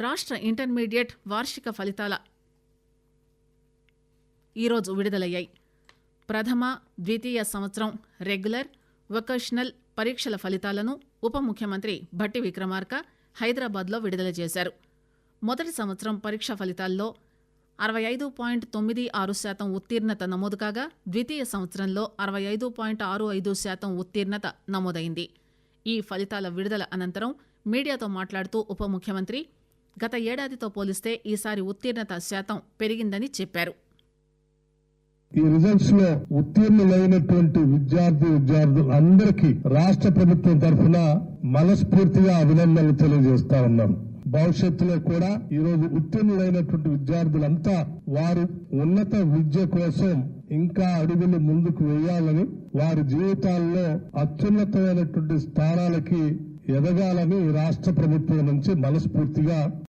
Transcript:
రాష్ట్ర ఇంటర్మీడియట్ వార్షిక ఫలితాల ఈరోజు విడుదలయ్యాయి. ప్రథమ ద్వితీయ సంవత్సరం రెగ్యులర్ వొకేషనల్ పరీక్షల ఫలితాలను ఉప ముఖ్యమంత్రి భట్టి విక్రమార్క హైదరాబాద్లో విడుదల చేశారు. మొదటి సంవత్సరం పరీక్ష ఫలితాల్లో అరవై ఐదు పాయింట్ తొమ్మిది ఆరు శాతం ఉత్తీర్ణత నమోదు కాగా ద్వితీయ సంవత్సరంలో అరవై ఐదు పాయింట్ ఆరు ఐదు శాతం ఉత్తీర్ణత నమోదైంది. ఈ ఫలితాల విడుదల అనంతరం మీడియాతో మాట్లాడుతూ ఉప ముఖ్యమంత్రి గత ఏడాదితో పోలిస్తే ఈసారి ఉత్తీర్ణత శాతం పెరిగిందని చెప్పారు. ఈ రిజల్ట్స్లో ఉత్తీర్ణులైనటువంటి విద్యార్థి విద్యార్థులు అందరికీ రాష్ట్ర ప్రభుత్వం తరఫున మనస్ఫూర్తిగా అభినందనలు తెలియజేస్తా ఉన్నాం. భవిష్యత్తులో కూడా ఈ రోజు ఉత్తీర్ణులైనటువంటి విద్యార్థులంతా వారు ఉన్నత విద్య కోసం ఇంకా అడుగులు ముందుకు వేయాలని వారి జీవితాల్లో అత్యున్నతమైనటువంటి స్థానాలకి ఎదగాలని రాష్ట్ర ప్రభుత్వం నుంచి మనస్ఫూర్తిగా